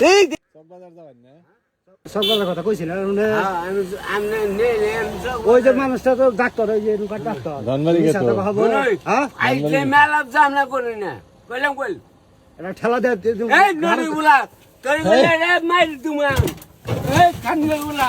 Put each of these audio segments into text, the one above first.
ঠিক সকালের কথা কইছিল সব ওই যে মানুষটা তো ডাক্তার ওই যে রুকার ডাক্তার ধনবাড়ি। বলোই। হ্যাঁ আইতে মেলা জামলা করি না কইলাম কইল এটা ঠেলা দিবো। এই নরি বুলা তোর বলে রে মাইল তুমি এই কান্নে বুলা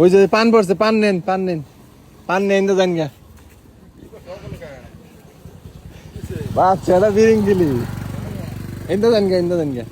ওই যে পান পড়ছে, পান নেন পান নেন। পান নেন তো জান গা বাচ্চাটা বিরিং দিলি। এনতে জান গা এনতে জান গা